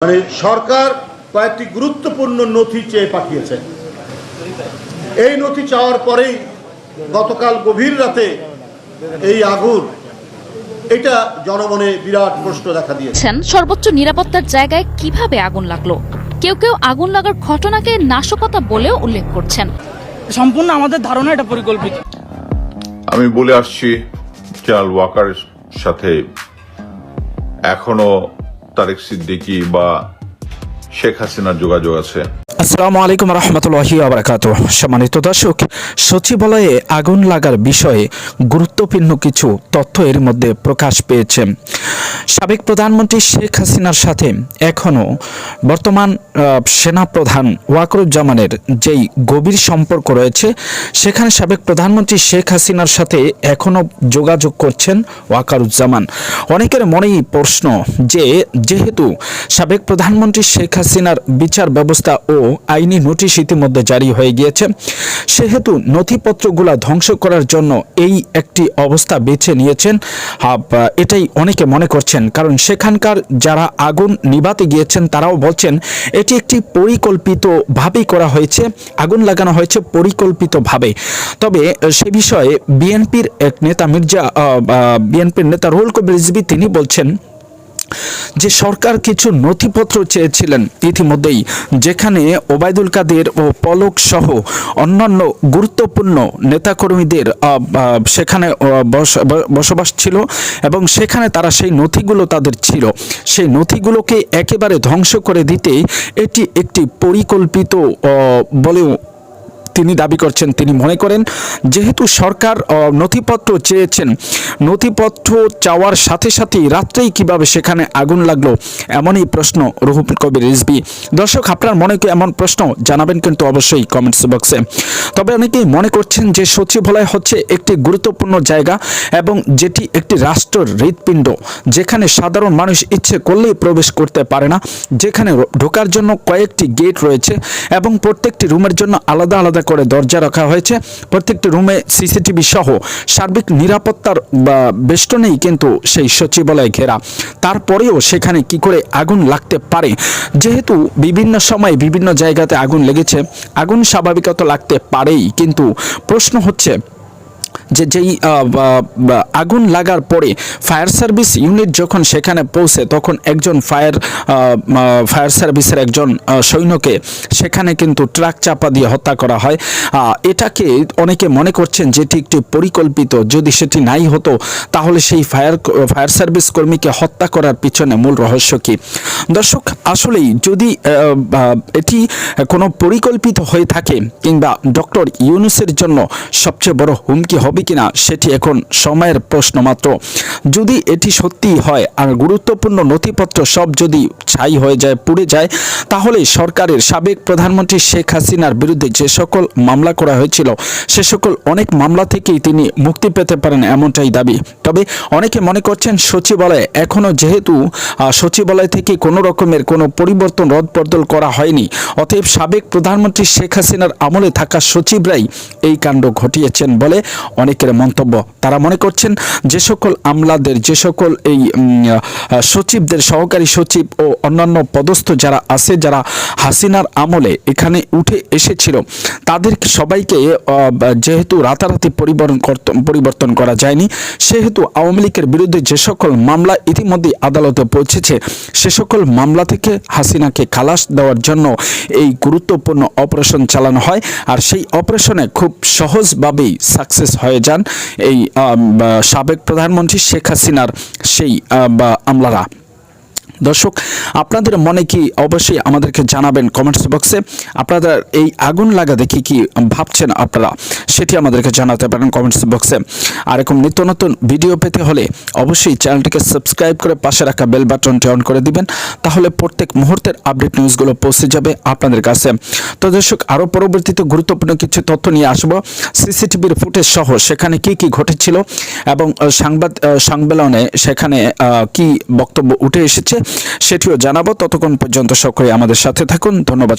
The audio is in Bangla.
মানে সরকার কয়েকটি গুরুত্বপূর্ণ নথি চেয়ে পাঠিয়েছে। এই নথি চাওয়ার পরেই গতকাল গভীর রাতে এই আগুন এটা জনমনে বিরাট প্রশ্ন দেখা দিয়েছেন সর্বোচ্চ নিরাপত্তার জায়গায় কীভাবে আগুন লাগল? কেউ কেউ আগুন লাগার ঘটনাকে নাশকতা বলেও উল্লেখ করছেন। সম্পূর্ণ আমাদের ধারণা এটা পরিকল্পিত। আমি বলে আসছি জেনারেল ওয়াকারের সাথে এখনও তারেক সিদ্দিকি বা শেখ হাসিনার যোগাযোগ আছে। আসসালামু আলাইকুম রহমতুল্লাহি আবরাকাত সম্মানিত দর্শক, সচিবালয়ে আগুন লাগার বিষয়ে গুরুত্বপূর্ণ কিছু তথ্য এর মধ্যে প্রকাশ পেয়েছে। সাবেক প্রধানমন্ত্রী শেখ হাসিনার সাথে এখনও বর্তমান সেনাপ্রধান ওয়াকরুজ্জামানের যেই গভীর সম্পর্ক রয়েছে, সেখানে সাবেক প্রধানমন্ত্রী শেখ হাসিনার সাথে এখনও যোগাযোগ করছেন ওয়াকারুজ্জামান। অনেকের মনেই প্রশ্ন যে, যেহেতু সাবেক প্রধানমন্ত্রী শেখ হাসিনার বিচার ব্যবস্থা ও আইনি নোটিশ ইতিমধ্যে জারি হয়ে গিয়েছে। সেহেতু নথিপত্রগুলা ধ্বংস করার জন্য এই একটি অবস্থা বেছে নিয়েছেন এটাই অনেকে মনে করছেন। কারণ সেখানকার যারা আগুন নিভাতে গিয়েছেন, তারাও বলছেন, এটি একটি পরিকল্পিতভাবেই করা হয়েছে, আগুন লাগানো হয়েছে পরিকল্পিতভাবে। তবে সে বিষয়ে বিএনপির এক নেতা মির্জা বিএনপির নেতা রুহুল কবির রিজভী তিনি বলছেন যে সরকার কিছু নথিপত্র চেয়েছিলেন ইতিমধ্যেই, যেখানে ওবায়দুল কাদের ও পলক সহ অন্যান্য গুরুত্বপূর্ণ নেতাকর্মীদের সেখানে বসবাস ছিল এবং সেখানে তারা সেই নথিগুলো তাদের ছিল। সেই নথিগুলোকে একেবারে ধ্বংস করে দিতে এটি একটি পরিকল্পিত বলেও তিনি দাবি করছেন, তিনি মনে করেন, যেহেতু সরকার নথিপত্র চেয়েছেন, নথিপত্র চাওয়ার সাথে সাথেই রাত্রেই কীভাবে সেখানে আগুন লাগল, এমনই প্রশ্ন রুহুল কবির রিজবি দর্শক, আপনার মনে কি এমন প্রশ্ন জানাবেন কিন্তু অবশ্যই কমেন্টস বক্সে। তবে অনেকেই মনে করছেন যে সচিবালয় হচ্ছে একটি গুরুত্বপূর্ণ জায়গা এবং যেটি একটি রাষ্ট্রের হৃৎপিণ্ড, যেখানে সাধারণ মানুষ ইচ্ছে করলেই প্রবেশ করতে পারে না, যেখানে ঢোকার জন্য কয়েকটি গেট রয়েছে এবং প্রত্যেকটি রুমের জন্য আলাদা আলাদা করে দরজা রাখা হয়েছে। প্রত্যেকটি রুমে সিসিটিভি সহ সার্বিক নিরাপত্তার বেষ্টনেই কিন্তু সেই সচিবালয় ঘেরা। তারপরেও সেখানে কি করে আগুন লাগতে পারে? যেহেতু বিভিন্ন সময় বিভিন্ন জায়গাতে আগুন লেগেছে, আগুন স্বাভাবিকত লাগতে পারেই। কিন্তু প্রশ্ন হচ্ছে যে, যেই আগুন লাগার পরে ফায়ার সার্ভিস ইউনিট যখন সেখানে পৌঁছে, তখন একজন ফায়ার ফায়ার সার্ভিসের একজন সৈন্যকে সেখানে কিন্তু ট্রাক চাপা দিয়ে হত্যা করা হয়। এটাকে অনেকে মনে করছেন যেটি একটি পরিকল্পিত, যদি সেটি নাই হতো, তাহলে সেই ফায়ার ফায়ার সার্ভিস কর্মীকে হত্যা করার পিছনে মূল রহস্য কি? দর্শক, আসলেই যদি এটি কোনো পরিকল্পিত হয়ে থাকে, কিংবা ডক্টর ইউনুসের জন্য সবচেয়ে বড় হুমকি হবে কিনা সেটি এখন সময়ের প্রশ্ন মাত্র। যদি এটি সত্যি হয় আর গুরুত্বপূর্ণ নথিপত্র সব যদি ছাই হয়ে যায়, পুড়ে যায়, তাহলে সরকারের সাবেক প্রধানমন্ত্রী শেখ হাসিনার বিরুদ্ধে যে সকল মামলা করা হয়েছিল, সে সকল অনেক মামলা থেকেই তিনি মুক্তি পেতে পারেন এমনটাই দাবি। তবে অনেকে মনে করছেন সচিবালয়ে এখনও যেহেতু সচিবালয় থেকে কোনো রকমের কোনো পরিবর্তন রদবদল করা হয়নি, অতএব সাবেক প্রধানমন্ত্রী শেখ হাসিনার আমলে থাকা সচিবরাই এই কাণ্ড ঘটিয়েছেন বলে অনেকের মন্তব্য। তারা মনে করছেন যে সকল আমলাদের, যে সকল এই সচিবদের, সহকারী সচিব ও অন্যান্য পদস্থ যারা আছে, যারা হাসিনার আমলে এখানে উঠে এসেছিল, তাদের সবাইকে যেহেতু রাতারাতি পরিবর্তন পরিবর্তন করা যায়নি, সেহেতু আওয়ামী লীগের বিরুদ্ধে যে সকল মামলা ইতিমধ্যে আদালতে পৌঁছেছে, সে সকল মামলা থেকে হাসিনাকে খালাস দেওয়ার জন্য এই গুরুত্বপূর্ণ অপারেশন চালানো হয়, আর সেই অপারেশনে খুব সহজভাবেই সাকসেস হয়ে যান এই সাবেক প্রধানমন্ত্রী শেখ হাসিনার সেই আমলারা। দর্শক আপনাদের মনে কি অবশ্যই আমাদেরকে জানাবেন কমেন্টস বক্সে আপনারা এই আগুন লাগা দেখে কি ভাবছেন আপনারা? সেটি আমাদেরকে জানাতে পারেন কমেন্টস বক্সে আর এরকম নিত্য নতুন ভিডিও পেতে হলে অবশ্যই চ্যানেলটিকে সাবস্ক্রাইব করে পাশে রাখা বেল বাটনটি অন করে দিবেন। তাহলে প্রত্যেক মুহূর্তের আপডেট নিউজগুলো পৌঁছে যাবে আপনাদের কাছে। তো দর্শক আরও পরবর্তীতে গুরুত্বপূর্ণ কিছু তথ্য নিয়ে আসব। সিসিটিভির ফুটেজ সহ সেখানে কি কি ঘটেছিল এবং সাংবাদ সম্মেলনে সেখানে কি বক্তব্য উঠে এসেছে, সেটিও জানাব। ততক্ষণ পর্যন্ত সকলে আমাদের সাথে থাকুন। ধন্যবাদ।